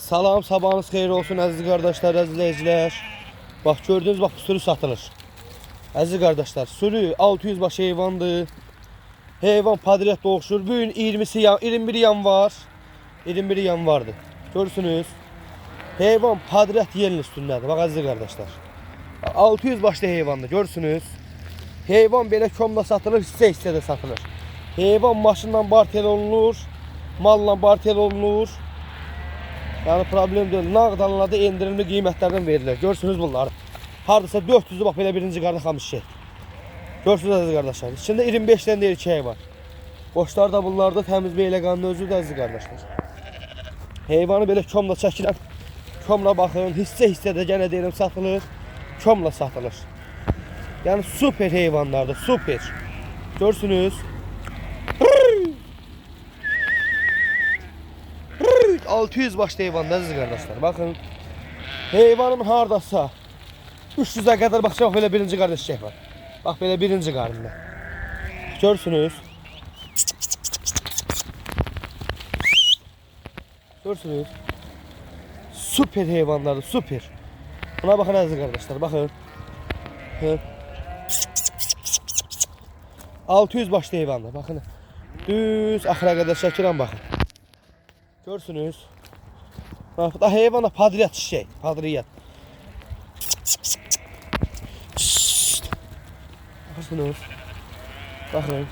Salam, sabahınız xeyir olsun əziz qardaşlar, əziz izləyicilər. Bax gördüyünüz bax sürü satılır. Əziz qardaşlar, sürü 600 baş heyvandır. Heyvan padriyat doğuşur. Bu gün 20'si yan, 21 yanvar. 21 yanvardır. Görürsünüz. Heyvan padriyat yerin üstündədir. Bax əziz qardaşlar. 600 başlı heyvandır. Görürsünüz. Heyvan belə komla satılır, hissə hissədə satılır. Heyvan maşınla barter olunur, malla barter olunur. Yani problem değil. Nağdanlarda endirimli qiymətlərdən verilir. Görürsünüz bunları. Hardasa 400'ü bax belə birinci qarda xamış şey. Görürsünüz əziz qardaşlar. İçində 25 dənə də erkək var. Boşlar da bunlarda təmiz beylə qanlı özüdür əziz qardaşlar. Heyvanı belə komla çəkirəm. Komla baxın, hissə-hissədə yenə deyirəm satılır. Komla satılır. Yəni super heyvanlardır, super. Görürsünüz. 600 başlı heyvanda əziz qardaşlar. Baxın. Heyvanım hardasa 300'ə qədər baxacaq bax belə birinci qardaş çək var. Bax belə birinci qarnında. Görürsünüz. Görürsünüz. Super heyvanlardır, super. Buna bakın əziz qardaşlar, baxın. Hı. 600 başlı heyvandır, baxın. Düz axıra qədər çəkirəm baxın. Görsünüz. Bak da heyvana padriyat şey, padriyat. Bakıyorsunuz. Bakın.